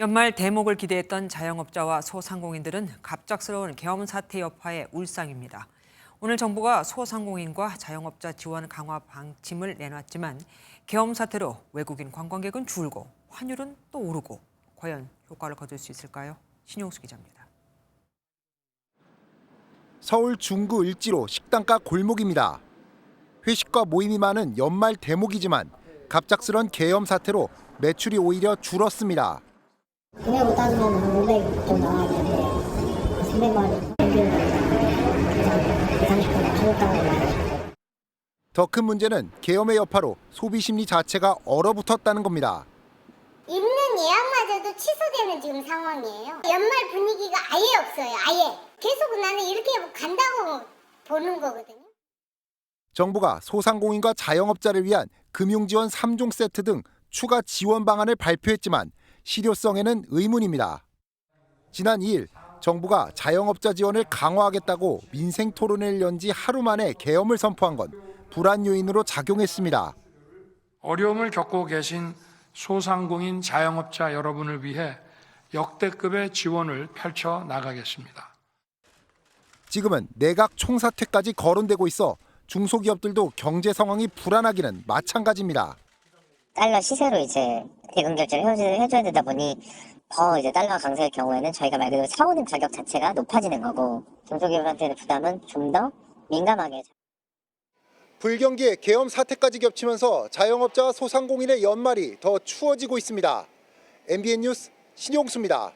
연말 대목을 기대했던 자영업자와 소상공인들은 갑작스러운 계엄 사태 여파에 울상입니다. 오늘 정부가 소상공인과 자영업자 지원 강화 방침을 내놨지만 계엄 사태로 외국인 관광객은 줄고 환율은 또 오르고 과연 효과를 거둘 수 있을까요? 신용수 기자입니다. 서울 중구 을지로 식당가 골목입니다. 회식과 모임이 많은 연말 대목이지만 갑작스런 계엄 사태로 매출이 오히려 줄었습니다. 금액으로 따지면 한 500 정도 나와야 되는데 300만 원 가장 30% 줄었다고 봐요. 더큰 문제는 계엄의 여파로 소비 심리 자체가 얼어붙었다는 겁니다. 있는 예약마저도 취소되는 지금 상황이에요. 연말 분위기가 아예 없어요. 아예. 계속 나는 이렇게 간다고 보는 거거든요. 정부가 소상공인과 자영업자를 위한 금융지원 3종 세트 등 추가 지원 방안을 발표했지만 실효성에는 의문입니다. 지난 2일 정부가 자영업자 지원을 강화하겠다고 민생 토론회를 연 지 하루 만에 계엄을 선포한 건 불안 요인으로 작용했습니다. 어려움을 겪고 계신 소상공인 자영업자 여러분을 위해 역대급의 지원을 펼쳐 나가겠습니다. 지금은 내각 총사퇴까지 거론되고 있어 중소기업들도 경제 상황이 불안하기는 마찬가지입니다. 달러 시세로 이제 대금 결제를 해줘야, 해줘야 되다 보니 더 이제 달러 강세의 경우에는 저희가 말 그대로 사오는 가격 자체가 높아지는 거고 중소기업한테는 부담은 좀 더 민감하게 불경기에 계엄 사태까지 겹치면서 자영업자와 소상공인의 연말이 더 추워지고 있습니다. MBN 뉴스 신용수입니다.